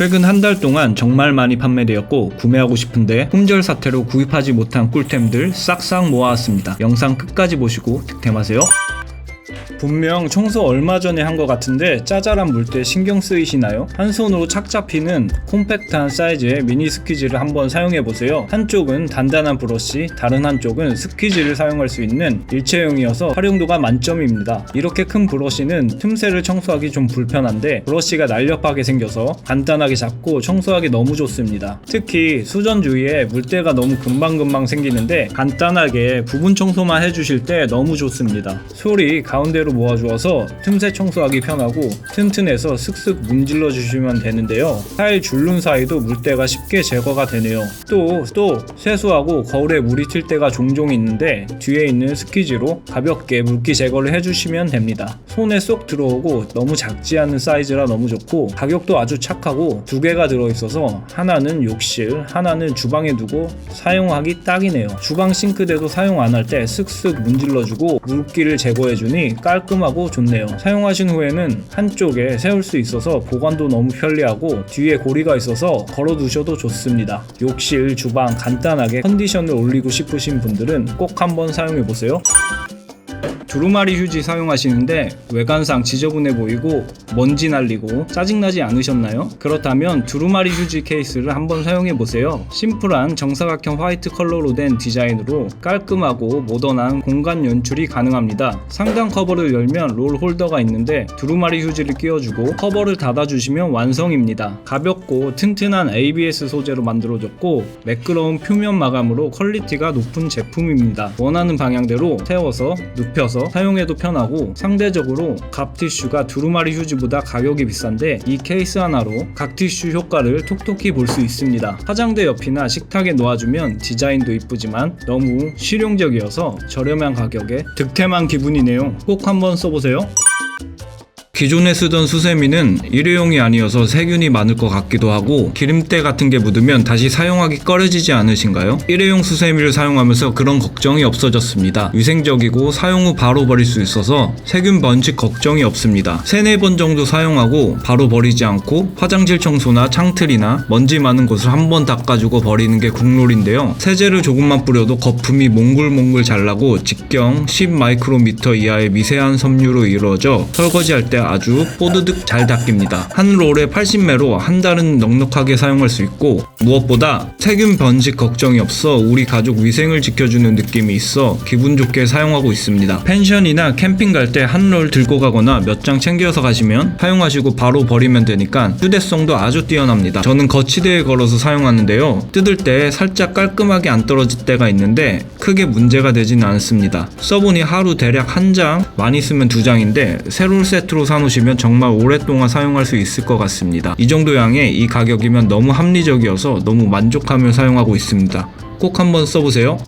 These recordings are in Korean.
최근 한 달 동안 정말 많이 판매되었고 구매하고 싶은데 품절 사태로 구입하지 못한 꿀템들 싹싹 모아왔습니다. 영상 끝까지 보시고 득템하세요. 분명 청소 얼마 전에 한 것 같은데 짜잘한 물때 신경 쓰이시나요? 한 손으로 착 잡히는 콤팩트한 사이즈의 미니 스퀴즈를 한번 사용해 보세요. 한쪽은 단단한 브러쉬, 다른 한쪽은 스퀴즈를 사용할 수 있는 일체형이어서 활용도가 만점입니다. 이렇게 큰 브러쉬는 틈새를 청소하기 좀 불편한데 브러쉬가 날렵하게 생겨서 간단하게 잡고 청소하기 너무 좋습니다. 특히 수전 주위에 물때가 너무 금방금방 생기는데 간단하게 부분 청소만 해주실 때 너무 좋습니다. 솔이 가운데로 모아주어서 틈새 청소하기 편하고 튼튼해서 슥슥 문질러 주시면 되는데요. 타일 줄눈 사이도 물때가 쉽게 제거가 되네요. 또, 또 세수하고 거울에 물이 튈 때가 종종 있는데 뒤에 있는 스퀴즈로 가볍게 물기 제거를 해주시면 됩니다. 손에 쏙 들어오고 너무 작지 않은 사이즈라 너무 좋고 가격도 아주 착하고 두 개가 들어있어서 하나는 욕실, 하나는 주방에 두고 사용하기 딱이네요. 주방 싱크대도 사용 안 할 때 슥슥 문질러주고 물기를 제거해주니 깔 끔하고 좋네요. 사용하신 후에는 한쪽에 세울 수 있어서 보관도 너무 편리하고 뒤에 고리가 있어서 걸어 두셔도 좋습니다. 욕실, 주방 간단하게 컨디션을 올리고 싶으신 분들은 꼭 한번 사용해 보세요. 두루마리 휴지 사용하시는데 외관상 지저분해 보이고 먼지 날리고 짜증나지 않으셨나요? 그렇다면 두루마리 휴지 케이스를 한번 사용해 보세요. 심플한 정사각형 화이트 컬러로 된 디자인으로 깔끔하고 모던한 공간 연출이 가능합니다. 상단 커버를 열면 롤 홀더가 있는데 두루마리 휴지를 끼워주고 커버를 닫아주시면 완성입니다. 가볍고 튼튼한 ABS 소재로 만들어졌고 매끄러운 표면 마감으로 퀄리티가 높은 제품입니다. 원하는 방향대로 세워서 눕혀서 사용해도 편하고 상대적으로 각 티슈가 두루마리 휴지보다 가격이 비싼데 이 케이스 하나로 각 티슈 효과를 톡톡히 볼 수 있습니다. 화장대 옆이나 식탁에 놓아주면 디자인도 이쁘지만 너무 실용적이어서 저렴한 가격에 득템한 기분이네요. 꼭 한번 써보세요. 기존에 쓰던 수세미는 일회용이 아니어서 세균이 많을 것 같기도 하고 기름때 같은 게 묻으면 다시 사용하기 꺼려지지 않으신가요? 일회용 수세미를 사용하면서 그런 걱정이 없어졌습니다. 위생적이고 사용 후 바로 버릴 수 있어서 세균 번식 걱정이 없습니다. 세네 번 정도 사용하고 바로 버리지 않고 화장실 청소나 창틀이나 먼지 많은 곳을 한 번 닦아주고 버리는 게 국룰인데요. 세제를 조금만 뿌려도 거품이 몽글몽글 잘 나고 직경 10 마이크로미터 이하의 미세한 섬유로 이루어져 설거지할 때 아주 뽀드득 잘 닦입니다. 한 롤에 80매로 한 달은 넉넉하게 사용할 수 있고 무엇보다 세균 번식 걱정이 없어 우리 가족 위생을 지켜주는 느낌이 있어 기분 좋게 사용하고 있습니다. 펜션이나 캠핑 갈 때 한 롤 들고 가거나 몇 장 챙겨서 가시면 사용하시고 바로 버리면 되니까 휴대성도 아주 뛰어납니다. 저는 거치대에 걸어서 사용하는데요. 뜯을 때 살짝 깔끔하게 안 떨어질 때가 있는데 크게 문제가 되지는 않습니다. 써보니 하루 대략 한 장, 많이 쓰면 두 장인데 세롤 세트로 사놓으시면 정말 오랫동안 사용할 수 있을 것 같습니다. 이 정도 양의 이 가격이면 너무 합리적이어서 너무 만족하며 사용하고 있습니다. 꼭 한번 써보세요.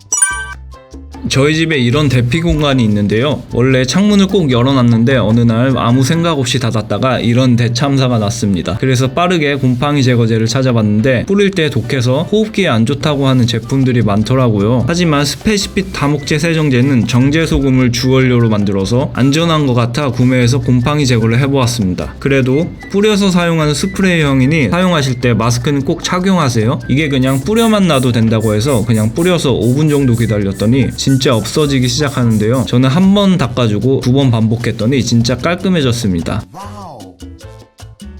저희 집에 이런 대피 공간이 있는데요. 원래 창문을 꼭 열어놨는데 어느 날 아무 생각 없이 닫았다가 이런 대참사가 났습니다. 그래서 빠르게 곰팡이 제거제를 찾아봤는데 뿌릴 때 독해서 호흡기에 안 좋다고 하는 제품들이 많더라고요. 하지만 스페시핏 다목재 세정제는 정제 소금을 주원료로 만들어서 안전한 것 같아 구매해서 곰팡이 제거를 해보았습니다. 그래도 뿌려서 사용하는 스프레이형이니 사용하실 때 마스크는 꼭 착용하세요. 이게 그냥 뿌려만 놔도 된다고 해서 그냥 뿌려서 5분 정도 기다렸더니 진짜 없어지기 시작하는데요. 저는 한 번 닦아주고 두 번 반복했더니 진짜 깔끔해졌습니다.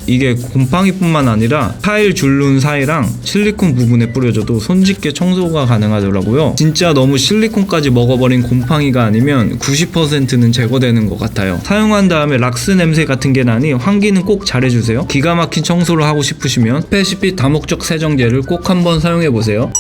이게 곰팡이뿐만 아니라 타일 줄눈 사이랑 실리콘 부분에 뿌려줘도 손쉽게 청소가 가능하더라고요. 진짜 너무 실리콘까지 먹어버린 곰팡이가 아니면 90%는 제거되는 것 같아요. 사용한 다음에 락스 냄새 같은 게 나니 환기는 꼭 잘해주세요. 기가 막힌 청소를 하고 싶으시면 스페시핏 다목적 세정제를 꼭 한번 사용해보세요.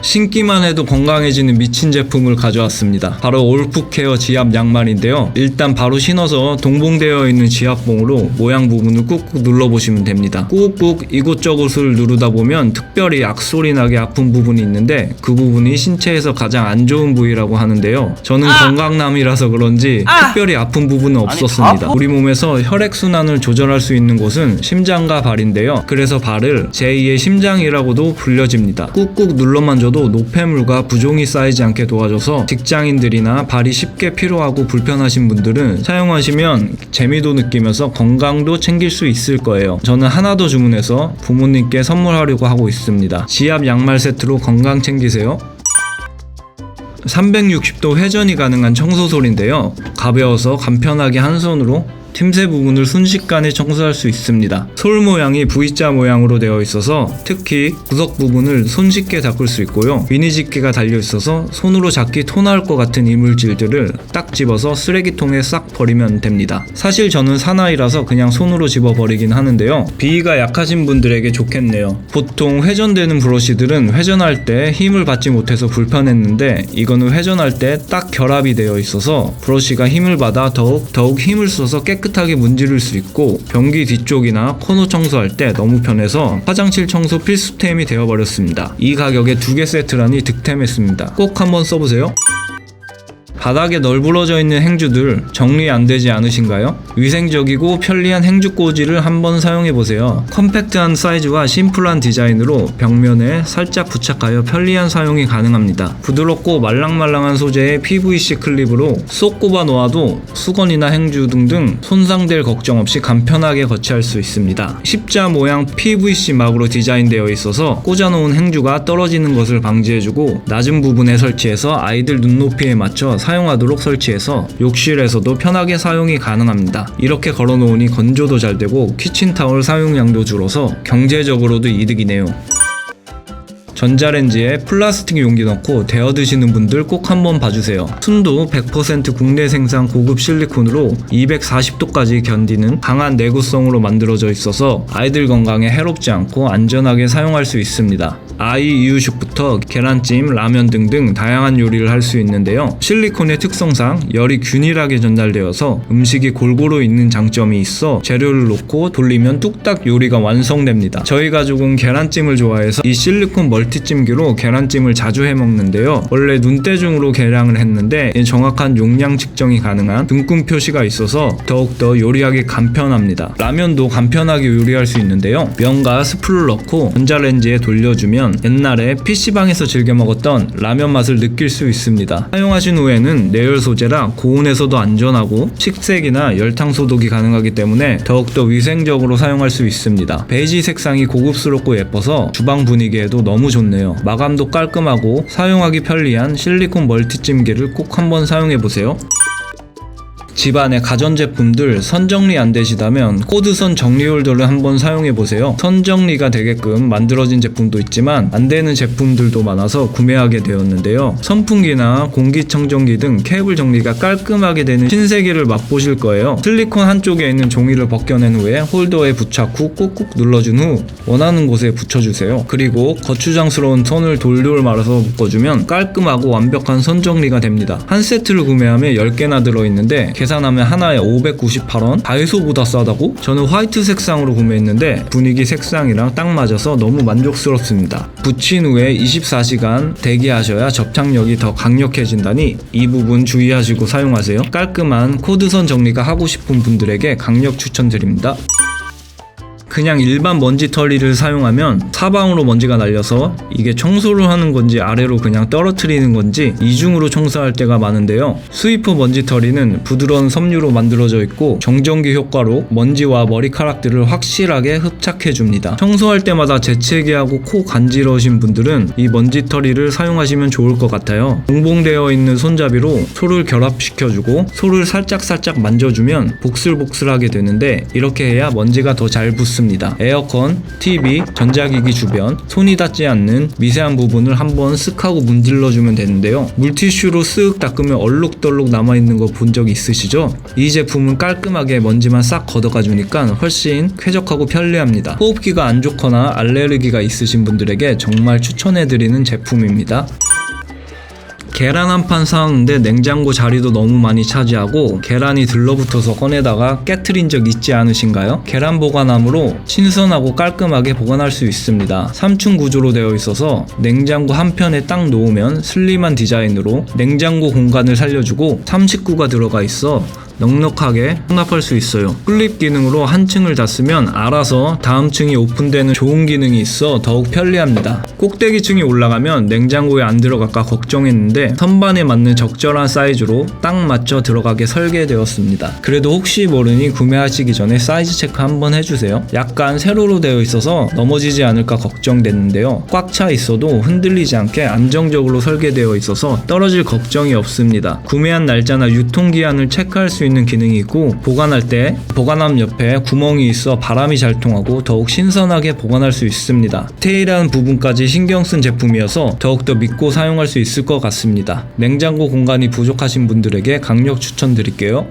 신기만 해도 건강해지는 미친 제품을 가져왔습니다. 바로 올프케어 지압 양말인데요. 일단 바로 신어서 동봉되어 있는 지압봉으로 모양 부분을 꾹꾹 눌러보시면 됩니다. 꾹꾹 이곳저곳을 누르다 보면 특별히 악소리 나게 아픈 부분이 있는데 그 부분이 신체에서 가장 안 좋은 부위라고 하는데요. 저는 건강남이라서 그런지 특별히 아픈 부분은 없었습니다. 우리 몸에서 혈액순환을 조절할 수 있는 곳은 심장과 발인데요. 그래서 발을 제2의 심장이라고도 불려집니다. 꾹꾹 눌러만 줘도 청소도 노폐물과 부종이 쌓이지 않게 도와줘서 직장인들이나 발이 쉽게 피로하고 불편하신 분들은 사용하시면 재미도 느끼면서 건강도 챙길 수 있을 거예요. 저는 하나 더 주문해서 부모님께 선물하려고 하고 있습니다. 지압 양말 세트로 건강 챙기세요. 360도 회전이 가능한 청소솔인데요. 가벼워서 간편하게 한 손으로 틈새 부분을 순식간에 청소할 수 있습니다. 솔 모양이 V자 모양으로 되어 있어서 특히 구석 부분을 손쉽게 닦을 수 있고요. 미니 집게가 달려 있어서 손으로 잡기 토나할 것 같은 이물질들을 딱 집어서 쓰레기통에 싹 버리면 됩니다. 사실 저는 사나이라서 그냥 손으로 집어 버리긴 하는데요. 비위가 약하신 분들에게 좋겠네요. 보통 회전되는 브러쉬들은 회전할 때 힘을 받지 못해서 불편했는데 이거는 회전할 때 딱 결합이 되어 있어서 브러쉬가 힘을 받아 더욱 더욱 힘을 써서 깨끗 하게 문지를 수 있고 변기 뒤쪽이나 코너 청소할 때 너무 편해서 화장실 청소 필수템이 되어버렸습니다. 이 가격에 두 개 세트라니 득템했습니다. 꼭 한번 써보세요. 바닥에 널브러져 있는 행주들 정리 안 되지 않으신가요? 위생적이고 편리한 행주 꽂이를 한번 사용해 보세요. 컴팩트한 사이즈와 심플한 디자인으로 벽면에 살짝 부착하여 편리한 사용이 가능합니다. 부드럽고 말랑말랑한 소재의 PVC 클립으로 쏙 꼽아 놓아도 수건이나 행주 등등 손상될 걱정 없이 간편하게 거치할 수 있습니다. 십자 모양 PVC 막으로 디자인되어 있어서 꽂아놓은 행주가 떨어지는 것을 방지해주고 낮은 부분에 설치해서 아이들 눈높이에 맞춰 사용하도록 설치해서 욕실에서도 편하게 사용이 가능합니다. 이렇게 걸어놓으니 건조도 잘 되고 키친타월 사용량도 줄어서 경제적으로도 이득이네요. 전자레인지에 플라스틱 용기 넣고 데워 드시는 분들 꼭 한번 봐주세요. 순도 100% 국내 생산 고급 실리콘으로 240도까지 견디는 강한 내구성으로 만들어져 있어서 아이들 건강에 해롭지 않고 안전하게 사용할 수 있습니다. 아이 이유식부터 계란찜, 라면 등등 다양한 요리를 할 수 있는데요. 실리콘의 특성상 열이 균일하게 전달되어서 음식이 골고루 있는 장점이 있어 재료를 넣고 돌리면 뚝딱 요리가 완성됩니다. 저희 가족은 계란찜을 좋아해서 이 실리콘 멀티찜기로 계란찜을 자주 해 먹는데요. 원래 눈대중으로 계량을 했는데 이 정확한 용량 측정이 가능한 등급 표시가 있어서 더욱더 요리하기 간편합니다. 라면도 간편하게 요리할 수 있는데요. 면과 스프를 넣고 전자레인지에 돌려주면 옛날에 PC방에서 즐겨 먹었던 라면 맛을 느낄 수 있습니다. 사용하신 후에는 내열 소재라 고온에서도 안전하고 식색이나 열탕 소독이 가능하기 때문에 더욱더 위생적으로 사용할 수 있습니다. 베이지 색상이 고급스럽고 예뻐서 주방 분위기에도 너무 좋네요. 마감도 깔끔하고 사용하기 편리한 실리콘 멀티찜기를 꼭 한번 사용해 보세요. 집안의 가전제품들 선정리 안 되시다면 코드선 정리 홀더를 한번 사용해 보세요. 선정리가 되게끔 만들어진 제품도 있지만 안 되는 제품들도 많아서 구매하게 되었는데요. 선풍기나 공기청정기 등 케이블 정리가 깔끔하게 되는 신세계를 맛보실 거예요. 실리콘 한쪽에 있는 종이를 벗겨낸 후에 홀더에 부착 후 꾹꾹 눌러준 후 원하는 곳에 붙여주세요. 그리고 거추장스러운 선을 돌돌 말아서 묶어주면 깔끔하고 완벽한 선정리가 됩니다. 한 세트를 구매하면 10개나 들어있는데 계 산하면 하나에 598원? 다이소보다 싸다고? 저는 화이트 색상으로 구매했는데 분위기 색상이랑 딱 맞아서 너무 만족스럽습니다. 붙인 후에 24시간 대기하셔야 접착력이 더 강력해진다니 이 부분 주의하시고 사용하세요. 깔끔한 코드선 정리가 하고 싶은 분들에게 강력 추천드립니다. 그냥 일반 먼지 털이를 사용하면 사방으로 먼지가 날려서 이게 청소를 하는 건지 아래로 그냥 떨어뜨리는 건지 이중으로 청소할 때가 많은데요. 스위퍼 먼지 털이는 부드러운 섬유로 만들어져 있고 정전기 효과로 먼지와 머리카락들을 확실하게 흡착해 줍니다. 청소할 때마다 재채기하고 코 간지러우신 분들은 이 먼지 털이를 사용하시면 좋을 것 같아요. 동봉되어 있는 손잡이로 솔을 결합시켜주고 솔을 살짝살짝 만져주면 복슬복슬하게 되는데 이렇게 해야 먼지가 더 잘 붙습니다. 에어컨, TV, 전자기기 주변 손이 닿지 않는 미세한 부분을 한번 쓱 하고 문질러주면 되는데요. 물티슈로 쓱 닦으면 얼룩덜룩 남아있는 거 본 적 있으시죠? 이 제품은 깔끔하게 먼지만 싹 걷어가 주니까 훨씬 쾌적하고 편리합니다. 호흡기가 안 좋거나 알레르기가 있으신 분들에게 정말 추천해드리는 제품입니다. 계란 한 판 사왔는데 냉장고 자리도 너무 많이 차지하고 계란이 들러붙어서 꺼내다가 깨트린 적 있지 않으신가요? 계란 보관함으로 신선하고 깔끔하게 보관할 수 있습니다. 3층 구조로 되어 있어서 냉장고 한 편에 딱 놓으면 슬림한 디자인으로 냉장고 공간을 살려주고 39가 들어가 있어 넉넉하게 수납할 수 있어요. 클립 기능으로 한 층을 닫으면 알아서 다음 층이 오픈되는 좋은 기능이 있어 더욱 편리합니다. 꼭대기 층이 올라가면 냉장고에 안 들어갈까 걱정했는데 선반에 맞는 적절한 사이즈로 딱 맞춰 들어가게 설계되었습니다. 그래도 혹시 모르니 구매하시기 전에 사이즈 체크 한번 해주세요. 약간 세로로 되어 있어서 넘어지지 않을까 걱정됐는데요. 꽉 차 있어도 흔들리지 않게 안정적으로 설계되어 있어서 떨어질 걱정이 없습니다. 구매한 날짜나 유통기한을 체크할 수 있는 기능이 있고 보관할 때 보관함 옆에 구멍이 있어 바람이 잘 통하고 더욱 신선하게 보관할 수 있습니다. 디테일한 부분까지 신경 쓴 제품이어서 더욱더 믿고 사용할 수 있을 것 같습니다. 냉장고 공간이 부족하신 분들에게 강력 추천드릴게요.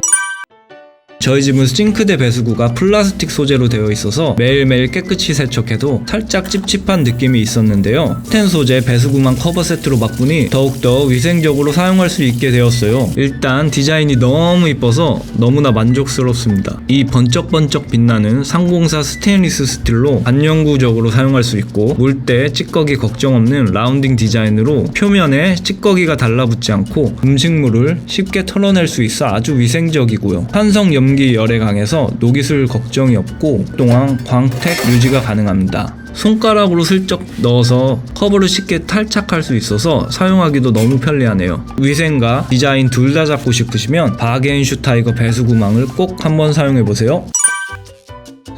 저희 집은 싱크대 배수구가 플라스틱 소재로 되어 있어서 매일매일 깨끗이 세척해도 살짝 찝찝한 느낌이 있었는데요. 스텐 소재 배수구만 커버 세트로 바꾸니 더욱더 위생적으로 사용할 수 있게 되었어요. 일단 디자인이 너무 이뻐서 너무나 만족스럽습니다. 이 번쩍번쩍 빛나는 상공사 스테인리스 스틸로 반영구적으로 사용할 수 있고 물때 찌꺼기 걱정 없는 라운딩 디자인으로 표면에 찌꺼기가 달라붙지 않고 음식물을 쉽게 털어낼 수 있어 아주 위생적이고요. 산성 염기 열에 강해서 녹이슬 걱정이 없고 동안 광택 유지가 가능합니다. 손가락으로 슬쩍 넣어서 커버를 쉽게 탈착할 수 있어서 사용하기도 너무 편리하네요. 위생과 디자인 둘 다 잡고 싶으시면 바게인슈 타이거 배수구망을 꼭 한번 사용해 보세요.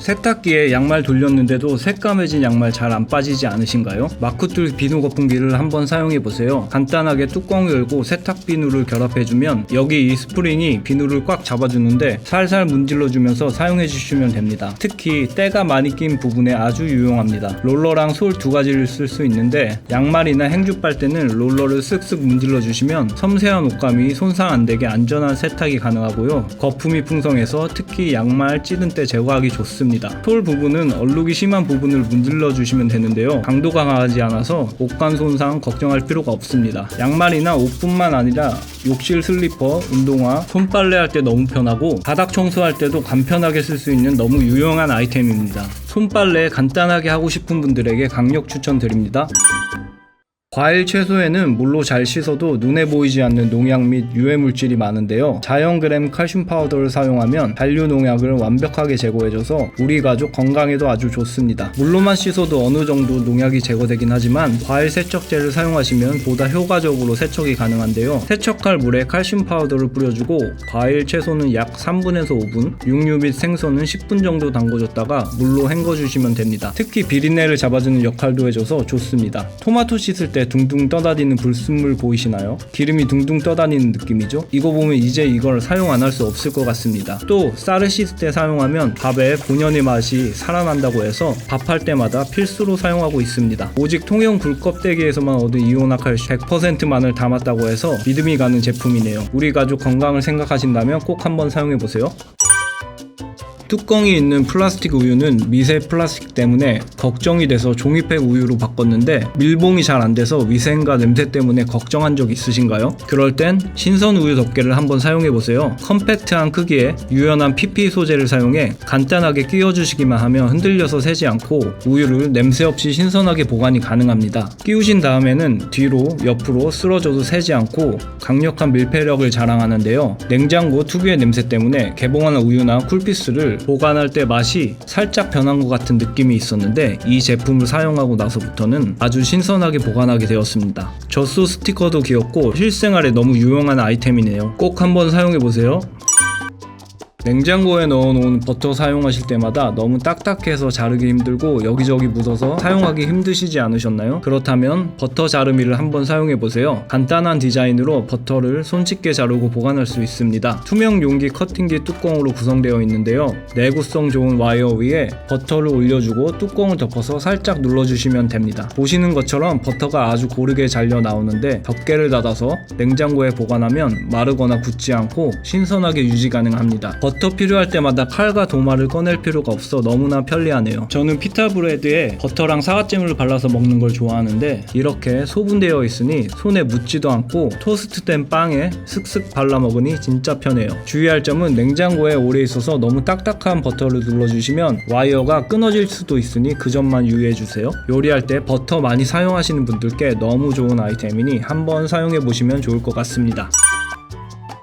세탁기에 양말 돌렸는데도 새까매진 양말 잘 안 빠지지 않으신가요? 마크툴 비누 거품기를 한번 사용해 보세요. 간단하게 뚜껑을 열고 세탁 비누를 결합해주면 여기 이 스프링이 비누를 꽉 잡아주는데 살살 문질러주면서 사용해 주시면 됩니다. 특히 때가 많이 낀 부분에 아주 유용합니다. 롤러랑 솔 두 가지를 쓸 수 있는데 양말이나 행주 빨 때는 롤러를 쓱쓱 문질러 주시면 섬세한 옷감이 손상 안 되게 안전한 세탁이 가능하고요. 거품이 풍성해서 특히 양말 찌든 때 제거하기 좋습니다. 솔 부분은 얼룩이 심한 부분을 문질러 주시면 되는데요. 강도가 강하지 않아서 옷감 손상 걱정할 필요가 없습니다. 양말이나 옷뿐만 아니라 욕실 슬리퍼, 운동화, 손빨래 할 때 너무 편하고 바닥 청소할 때도 간편하게 쓸 수 있는 너무 유용한 아이템입니다. 손빨래 간단하게 하고 싶은 분들에게 강력 추천드립니다. 과일 채소에는 물로 잘 씻어도 눈에 보이지 않는 농약 및 유해 물질이 많은데요. 자연그램 칼슘 파우더를 사용하면 잔류 농약을 완벽하게 제거해줘서 우리 가족 건강에도 아주 좋습니다. 물로만 씻어도 어느 정도 농약이 제거되긴 하지만 과일 세척제를 사용하시면 보다 효과적으로 세척이 가능한데요. 세척할 물에 칼슘 파우더를 뿌려주고 과일 채소는 약 3분에서 5분, 육류 및 생선은 10분 정도 담궈줬다가 물로 헹궈주시면 됩니다. 특히 비린내를 잡아주는 역할도 해줘서 좋습니다. 토마토 씻을 때 둥둥 떠다니는 불순물 보이시나요? 기름이 둥둥 떠다니는 느낌이죠? 이거 보면 이제 이걸 사용 안 할 수 없을 것 같습니다. 또 쌀을 씻을 때 사용하면 밥에 본연의 맛이 살아난다고 해서 밥할 때마다 필수로 사용하고 있습니다. 오직 통영 굴껍데기에서만 얻은 이온화칼슘 100%만을 담았다고 해서 믿음이 가는 제품이네요. 우리 가족 건강을 생각하신다면 꼭 한번 사용해 보세요. 뚜껑이 있는 플라스틱 우유는 미세 플라스틱 때문에 걱정이 돼서 종이팩 우유로 바꿨는데 밀봉이 잘 안 돼서 위생과 냄새 때문에 걱정한 적 있으신가요? 그럴 땐 신선 우유 덮개를 한번 사용해 보세요. 컴팩트한 크기에 유연한 PP 소재를 사용해 간단하게 끼워 주시기만 하면 흔들려서 새지 않고 우유를 냄새 없이 신선하게 보관이 가능합니다. 끼우신 다음에는 뒤로 옆으로 쓸어줘도 새지 않고 강력한 밀폐력을 자랑하는데요. 냉장고 특유의 냄새 때문에 개봉한 우유나 쿨피스를 보관할 때 맛이 살짝 변한 것 같은 느낌이 있었는데 이 제품을 사용하고 나서부터는 아주 신선하게 보관하게 되었습니다. 젖소 스티커도 귀엽고 실생활에 너무 유용한 아이템이네요. 꼭 한번 사용해 보세요. 냉장고에 넣어놓은 버터 사용하실 때마다 너무 딱딱해서 자르기 힘들고 여기저기 묻어서 사용하기 힘드시지 않으셨나요? 그렇다면 버터 자르미를 한번 사용해보세요. 간단한 디자인으로 버터를 손쉽게 자르고 보관할 수 있습니다. 투명 용기 커팅기 뚜껑으로 구성되어 있는데요. 내구성 좋은 와이어 위에 버터를 올려주고 뚜껑을 덮어서 살짝 눌러주시면 됩니다. 보시는 것처럼 버터가 아주 고르게 잘려 나오는데 덮개를 닫아서 냉장고에 보관하면 마르거나 굳지 않고 신선하게 유지 가능합니다. 버터 필요할 때마다 칼과 도마를 꺼낼 필요가 없어 너무나 편리하네요. 저는 피타 브레드에 버터랑 사과잼을 발라서 먹는 걸 좋아하는데 이렇게 소분되어 있으니 손에 묻지도 않고 토스트된 빵에 슥슥 발라 먹으니 진짜 편해요. 주의할 점은 냉장고에 오래 있어서 너무 딱딱한 버터를 눌러주시면 와이어가 끊어질 수도 있으니 그 점만 유의해 주세요. 요리할 때 버터 많이 사용하시는 분들께 너무 좋은 아이템이니 한번 사용해 보시면 좋을 것 같습니다.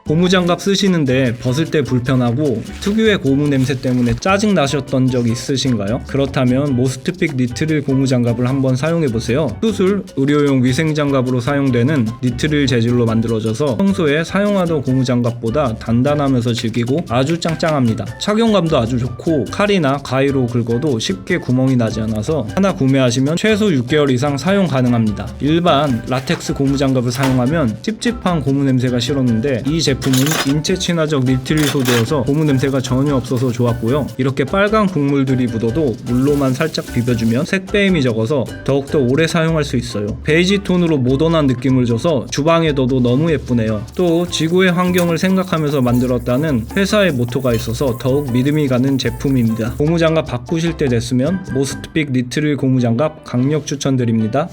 고무장갑 쓰시는데 벗을 때 불편하고 특유의 고무 냄새 때문에 짜증 나셨던 적 있으신가요? 그렇다면 모스트픽 니트릴 고무장갑을 한번 사용해 보세요. 수술, 의료용 위생장갑으로 사용되는 니트릴 재질로 만들어져서 평소에 사용하던 고무장갑보다 단단하면서 질기고 아주 짱짱합니다. 착용감도 아주 좋고 칼이나 가위로 긁어도 쉽게 구멍이 나지 않아서 하나 구매하시면 최소 6개월 이상 사용 가능합니다. 일반 라텍스 고무장갑을 사용하면 찝찝한 고무 냄새가 싫었는데 이 제품 은 인체 친화적 니트릴 소재여서 고무 냄새가 전혀 없어서 좋았고요. 이렇게 빨간 국물들이 묻어도 물로만 살짝 비벼주면 색배임이 적어서 더욱더 오래 사용할 수 있어요. 베이지 톤으로 모던한 느낌을 줘서 주방에 둬도 너무 예쁘네요. 또 지구의 환경을 생각하면서 만들었다는 회사의 모토가 있어서 더욱 믿음이 가는 제품입니다. 고무장갑 바꾸실 때 됐으면 모스트빅 니트릴 고무장갑 강력 추천드립니다.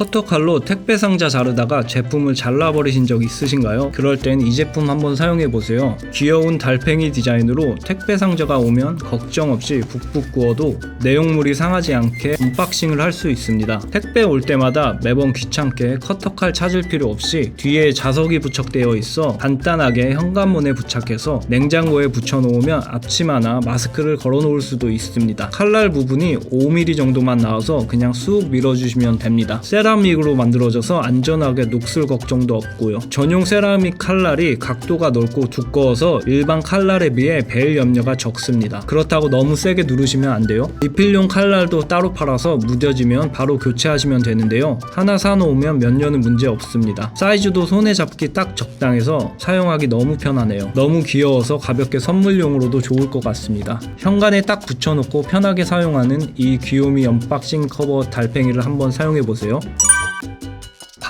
커터칼로 택배 상자 자르다가 제품을 잘라버리신 적 있으신가요? 그럴 땐 이 제품 한번 사용해 보세요. 귀여운 달팽이 디자인으로 택배 상자가 오면 걱정 없이 북북 구워도 내용물이 상하지 않게 언박싱을 할 수 있습니다. 택배 올 때마다 매번 귀찮게 커터칼 찾을 필요 없이 뒤에 자석이 부착되어 있어 간단하게 현관문에 부착해서 냉장고에 붙여놓으면 앞치마나 마스크를 걸어놓을 수도 있습니다. 칼날 부분이 5mm 정도만 나와서 그냥 쑥 밀어주시면 됩니다. 세라 믹으로 만들어져서 안전하게 녹슬 걱정도 없고요. 전용 세라믹 칼날이 각도가 넓고 두꺼워서 일반 칼날에 비해 벨 염려가 적습니다. 그렇다고 너무 세게 누르시면 안 돼요. 리필용 칼날도 따로 팔아서 무뎌지면 바로 교체하시면 되는데요. 하나 사놓으면 몇 년은 문제 없습니다. 사이즈도 손에 잡기 딱 적당해서 사용하기 너무 편하네요. 너무 귀여워서 가볍게 선물용으로도 좋을 것 같습니다. 현관에 딱 붙여놓고 편하게 사용하는 이 귀요미 언박싱 커버 달팽이를 한번 사용해 보세요.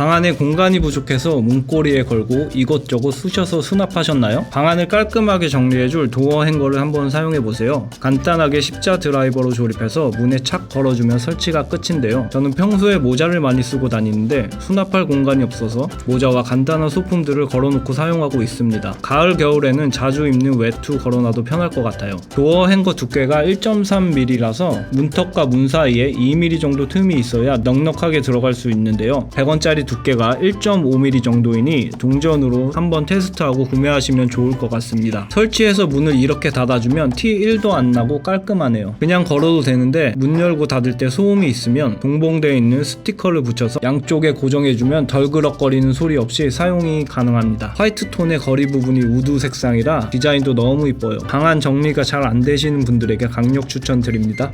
방 안에 공간이 부족해서 문고리에 걸고 이것저것 쑤셔서 수납하셨나요? 방 안을 깔끔하게 정리해줄 도어 행거를 한번 사용해보세요. 간단하게 십자 드라이버로 조립해서 문에 착 걸어주면 설치가 끝인데요. 저는 평소에 모자를 많이 쓰고 다니는데 수납할 공간이 없어서 모자와 간단한 소품들을 걸어놓고 사용하고 있습니다. 가을 겨울에는 자주 입는 외투 걸어놔도 편할 것 같아요. 도어 행거 두께가 1.3mm라서 문턱과 문 사이에 2mm 정도 틈이 있어야 넉넉하게 들어갈 수 있는데요. 100원짜리 두께가 1.5mm 정도이니 동전으로 한번 테스트하고 구매하시면 좋을 것 같습니다. 설치해서 문을 이렇게 닫아주면 티 1도 안 나고 깔끔하네요. 그냥 걸어도 되는데 문 열고 닫을 때 소음이 있으면 동봉되어 있는 스티커를 붙여서 양쪽에 고정해주면 덜그럭거리는 소리 없이 사용이 가능합니다. 화이트 톤의 거리 부분이 우드 색상이라 디자인도 너무 이뻐요. 방안 정리가 잘 안 되시는 분들에게 강력 추천드립니다.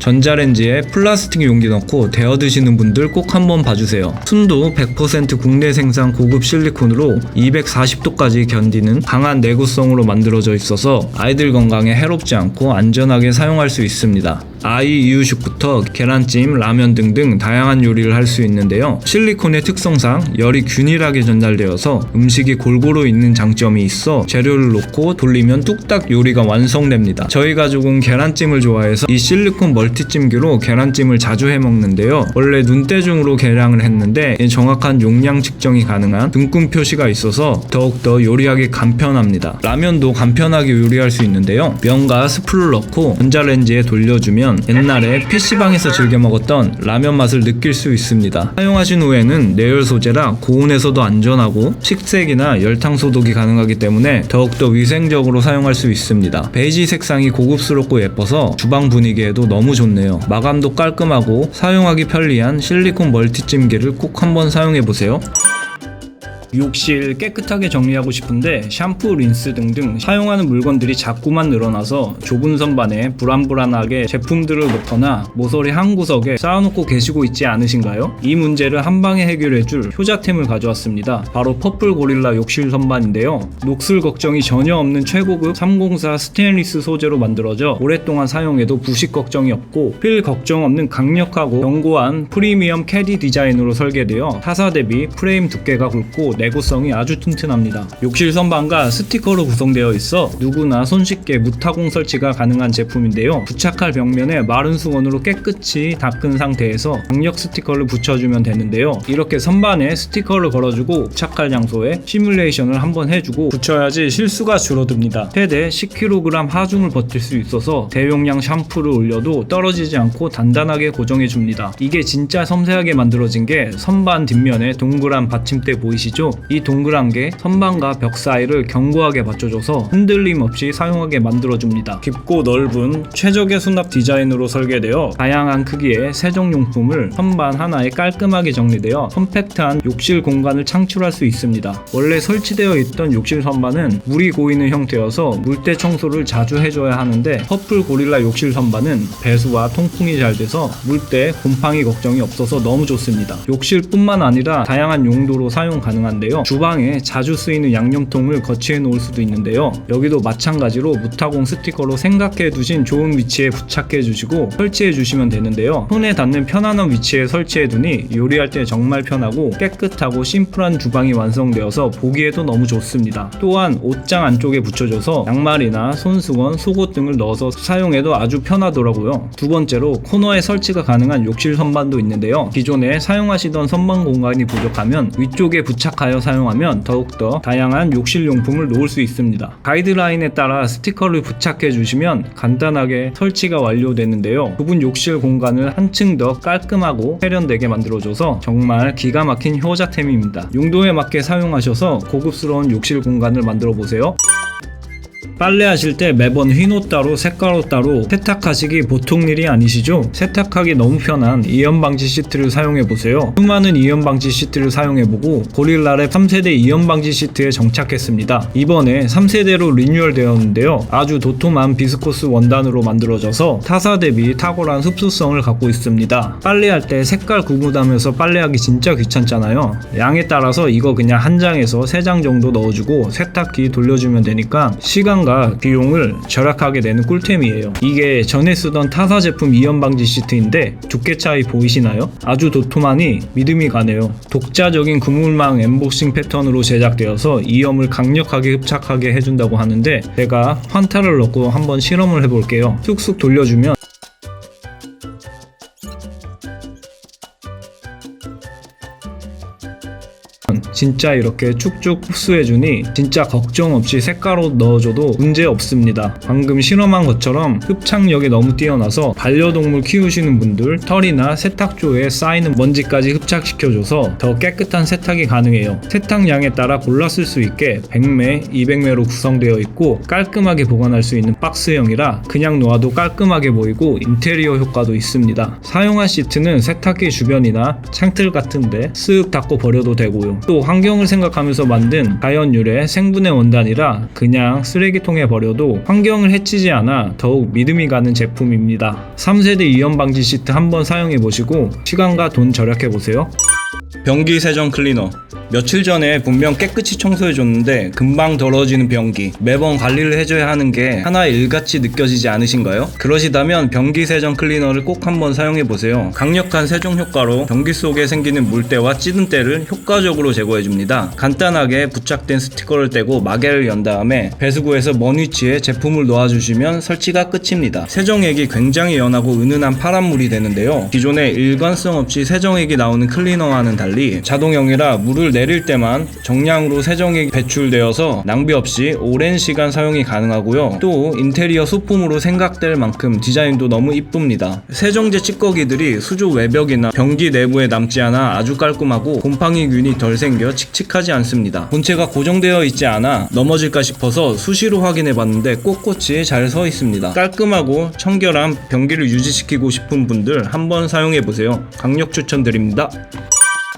전자레인지에 플라스틱 용기 넣고 데워 드시는 분들 꼭 한번 봐주세요. 순도 100% 국내 생산 고급 실리콘으로 240도까지 견디는 강한 내구성으로 만들어져 있어서 아이들 건강에 해롭지 않고 안전하게 사용할 수 있습니다. 아이 이유식부터 계란찜, 라면 등등 다양한 요리를 할 수 있는데요. 실리콘의 특성상 열이 균일하게 전달되어서 음식이 골고루 있는 장점이 있어 재료를 넣고 돌리면 뚝딱 요리가 완성됩니다. 저희 가족은 계란찜을 좋아해서 이 실리콘 멀 티찜기로 계란찜을 자주 해 먹는데요. 원래 눈대중으로 계량을 했는데 정확한 용량 측정이 가능한 등급 표시가 있어서 더욱더 요리하기 간편합니다. 라면도 간편하게 요리할 수 있는데요. 면과 스프를 넣고 전자레인지에 돌려주면 옛날에 PC방에서 즐겨 먹었던 라면 맛을 느낄 수 있습니다. 사용하신 후에는 내열 소재라 고온에서도 안전하고 식색이나 열탕 소독이 가능하기 때문에 더욱더 위생적으로 사용할 수 있습니다. 베이지 색상이 고급스럽고 예뻐서 주방 분위기에도 너무 좋네요. 마감도 깔끔하고 사용하기 편리한 실리콘 멀티찜기를 꼭 한번 사용해 보세요. 욕실 깨끗하게 정리하고 싶은데 샴푸, 린스 등등 사용하는 물건들이 자꾸만 늘어나서 좁은 선반에 불안불안하게 제품들을 놓거나 모서리 한 구석에 쌓아놓고 계시고 있지 않으신가요? 이 문제를 한 방에 해결해줄 효자템을 가져왔습니다. 바로 퍼플 고릴라 욕실 선반인데요. 녹슬 걱정이 전혀 없는 최고급 304 스테인리스 소재로 만들어져 오랫동안 사용해도 부식 걱정이 없고 필 걱정 없는 강력하고 견고한 프리미엄 캐디 디자인으로 설계되어 타사 대비 프레임 두께가 굵고 내구성이 아주 튼튼합니다. 욕실 선반과 스티커로 구성되어 있어 누구나 손쉽게 무타공 설치가 가능한 제품인데요. 부착할 벽면에 마른 수건으로 깨끗이 닦은 상태에서 강력 스티커를 붙여주면 되는데요. 이렇게 선반에 스티커를 걸어주고 부착할 장소에 시뮬레이션을 한번 해주고 붙여야지 실수가 줄어듭니다. 최대 10kg 하중을 버틸 수 있어서 대용량 샴푸를 올려도 떨어지지 않고 단단하게 고정해줍니다. 이게 진짜 섬세하게 만들어진 게 선반 뒷면에 동그란 받침대 보이시죠? 이 동그란 게 선반과 벽 사이를 견고하게 받쳐줘서 흔들림 없이 사용하게 만들어줍니다. 깊고 넓은 최적의 수납 디자인으로 설계되어 다양한 크기의 세정용품을 선반 하나에 깔끔하게 정리되어 컴팩트한 욕실 공간을 창출할 수 있습니다. 원래 설치되어 있던 욕실 선반은 물이 고이는 형태여서 물때 청소를 자주 해줘야 하는데 퍼플 고릴라 욕실 선반은 배수와 통풍이 잘 돼서 물때 곰팡이 걱정이 없어서 너무 좋습니다. 욕실뿐만 아니라 다양한 용도로 사용 가능한데 요. 주방에 자주 쓰이는 양념통을 거치해 놓을 수도 있는데요. 여기도 마찬가지로 무타공 스티커로 생각해 두신 좋은 위치에 부착해 주시고 설치해 주시면 되는데요. 손에 닿는 편안한 위치에 설치해 두니 요리할 때 정말 편하고 깨끗하고 심플한 주방이 완성되어서 보기에도 너무 좋습니다. 또한 옷장 안쪽에 붙여줘서 양말이나 손수건, 속옷 등을 넣어서 사용해도 아주 편하더라고요. 두 번째로 코너에 설치가 가능한 욕실 선반도 있는데요. 기존에 사용하시던 선반 공간이 부족하면 위쪽에 부착하여 사용하면 더욱더 다양한 욕실 용품을 놓을 수 있습니다. 가이드라인에 따라 스티커를 부착해 주시면 간단하게 설치가 완료되는데요. 좁은 욕실 공간을 한층 더 깔끔하고 세련되게 만들어줘서 정말 기가 막힌 효자템입니다. 용도에 맞게 사용하셔서 고급스러운 욕실 공간을 만들어 보세요. 빨래하실 때 매번 흰옷 따로 색깔옷 따로 세탁하시기 보통 일이 아니시죠? 세탁하기 너무 편한 이연 방지 시트를 사용해 보세요. 수많은 이연 방지 시트를 사용해 보고 고릴라랩 3세대 이연 방지 시트에 정착했습니다. 이번에 3세대로 리뉴얼 되었는데요. 아주 도톰한 비스코스 원단으로 만들어져서 타사 대비 탁월한 흡수성을 갖고 있습니다. 빨래할 때 색깔 구분하면서 빨래하기 진짜 귀찮잖아요. 양에 따라서 이거 그냥 한 장에서 세 장 정도 넣어주고 세탁기 돌려주면 되니까 시간과 비용을 절약하게 되는 꿀템이에요. 이게 전에 쓰던 타사 제품 이연 방지 시트인데 두께 차이 보이시나요? 아주 도톰하니 믿음이 가네요. 독자적인 그물망 엠보싱 패턴으로 제작되어서 이염을 강력하게 흡착하게 해준다고 하는데 제가 환타를 넣고 한번 실험을 해볼게요. 쑥쑥 돌려주면 진짜 이렇게 쭉쭉 흡수해주니 진짜 걱정 없이 색깔옷 넣어줘도 문제 없습니다. 방금 실험한 것처럼 흡착력이 너무 뛰어나서 반려동물 키우시는 분들 털이나 세탁조에 쌓이는 먼지까지 흡착시켜줘서 더 깨끗한 세탁이 가능해요. 세탁량에 따라 골라 쓸 수 있게 100매, 200매로 구성되어 있고 깔끔하게 보관할 수 있는 박스형이라 그냥 놓아도 깔끔하게 보이고 인테리어 효과도 있습니다. 사용한 시트는 세탁기 주변이나 창틀 같은데 쓱 닦고 버려도 되고요. 또 환경을 생각하면서 만든 자연 유래 생분해 원단이라 그냥 쓰레기통에 버려도 환경을 해치지 않아 더욱 믿음이 가는 제품입니다. 3세대 이연 방지 시트 한번 사용해 보시고 시간과 돈 절약해 보세요. 변기 세정 클리너. 며칠 전에 분명 깨끗이 청소해줬는데 금방 더러워지는 변기. 매번 관리를 해줘야 하는 게 하나의 일같이 느껴지지 않으신가요? 그러시다면 변기 세정 클리너를 꼭 한번 사용해보세요. 강력한 세정 효과로 변기 속에 생기는 물때와 찌든 때를 효과적으로 제거해줍니다. 간단하게 부착된 스티커를 떼고 마개를 연 다음에 배수구에서 먼 위치에 제품을 놓아주시면 설치가 끝입니다. 세정액이 굉장히 연하고 은은한 파란물이 되는데요. 기존에 일관성 없이 세정액이 나오는 클리너와 는 달리 자동형이라 물을 내릴 때만 정량으로 세정액이 배출되어서 낭비 없이 오랜 시간 사용이 가능하고요. 또 인테리어 소품으로 생각될 만큼 디자인도 너무 이쁩니다. 세정제 찌꺼기들이 수조 외벽이나 변기 내부에 남지 않아 아주 깔끔하고 곰팡이균이 덜 생겨 칙칙하지 않습니다. 본체가 고정되어 있지 않아 넘어질까 싶어서 수시로 확인해 봤는데 꼿꼿이 잘 서 있습니다. 깔끔하고 청결한 변기를 유지시키고 싶은 분들 한번 사용해 보세요. 강력 추천드립니다.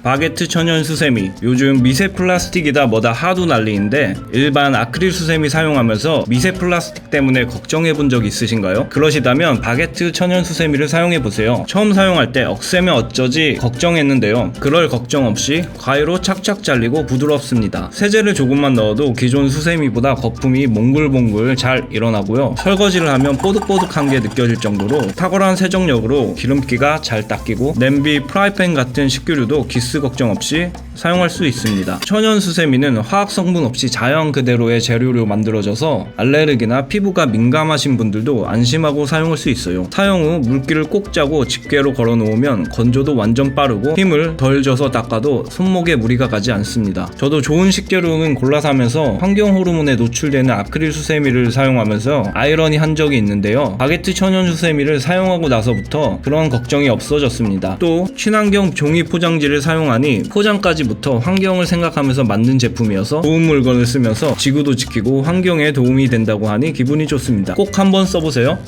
바게트 천연 수세미 요즘 미세 플라스틱이다 뭐다 하도 난리인데 일반 아크릴 수세미 사용하면서 미세 플라스틱 때문에 걱정해 본 적 있으신가요? 그러시다면 바게트 천연 수세미를 사용해 보세요. 처음 사용할 때 억세면 어쩌지 걱정했는데요. 그럴 걱정 없이 가위로 착착 잘리고 부드럽습니다. 세제를 조금만 넣어도 기존 수세미보다 거품이 몽글몽글 잘 일어나고요. 설거지를 하면 뽀득뽀득한 게 느껴질 정도로 탁월한 세정력으로 기름기가 잘 닦이고 냄비 프라이팬 같은 식기류도 기스 걱정 없이 사용할 수 있습니다. 천연 수세미는 화학 성분 없이 자연 그대로의 재료로 만들어져서 알레르기나 피부가 민감하신 분들도 안심하고 사용할 수 있어요. 사용 후 물기를 꼭 짜고 집게로 걸어 놓으면 건조도 완전 빠르고 힘을 덜 줘서 닦아도 손목에 무리가 가지 않습니다. 저도 좋은 식재료는 골라 사면서 환경 호르몬에 노출되는 아크릴 수세미를 사용하면서 아이러니 한 적이 있는데요. 바게트 천연 수세미를 사용하고 나서부터 그런 걱정이 없어졌습니다. 또 친환경 종이 포장지를 사용 사용하니 포장까지부터 환경을 생각하면서 만든 제품이어서 좋은 물건을 쓰면서 지구도 지키고 환경에 도움이 된다고 하니 기분이 좋습니다. 꼭 한번 써보세요.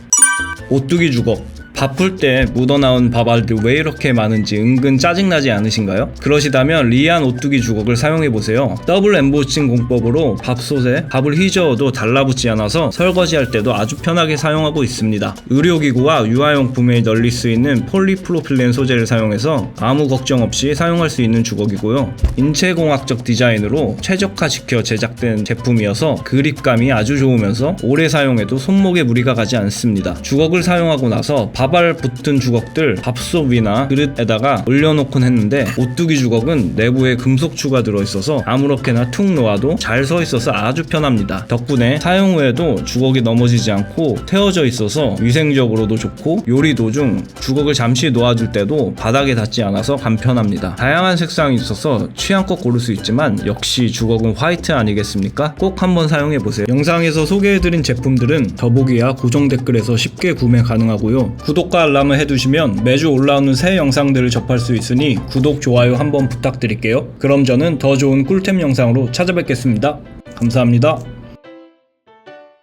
오뚜기 주걱 바쁠 때 묻어나온 밥알들 왜 이렇게 많은지 은근 짜증나지 않으신가요? 그러시다면 리안 오뚜기 주걱을 사용해보세요. 더블 엠보싱 공법으로 밥솥에 밥을 휘저어도 달라붙지 않아서 설거지할 때도 아주 편하게 사용하고 있습니다. 의료기구와 유아용품에 수 있는 폴리프로필렌 소재를 사용해서 아무 걱정 없이 사용할 수 있는 주걱이고요. 인체공학적 디자인으로 최적화시켜 제작된 제품이어서 그립감이 아주 좋으면서 오래 사용해도 손목에 무리가 가지 않습니다. 주걱을 사용하고 나서 밥알 붙은 주걱들 밥솥 위나 그릇에다가 올려놓곤 했는데 오뚜기 주걱은 내부에 금속추가 들어있어서 아무렇게나 툭 놓아도 잘 서 있어서 아주 편합니다. 덕분에 사용 후에도 주걱이 넘어지지 않고 태워져 있어서 위생적으로도 좋고 요리 도중 주걱을 잠시 놓아줄 때도 바닥에 닿지 않아서 간편합니다. 다양한 색상이 있어서 취향껏 고를 수 있지만 역시 주걱은 화이트 아니겠습니까? 꼭 한번 사용해 보세요. 영상에서 소개해드린 제품들은 더보기와 고정 댓글에서 쉽게 구매 가능하고요. 구독과 알람을 해두시면 매주 올라오는 새 영상들을 접할 수 있으니 구독, 좋아요 한번 부탁드릴게요. 그럼 저는 더 좋은 꿀템 영상으로 찾아뵙겠습니다. 감사합니다.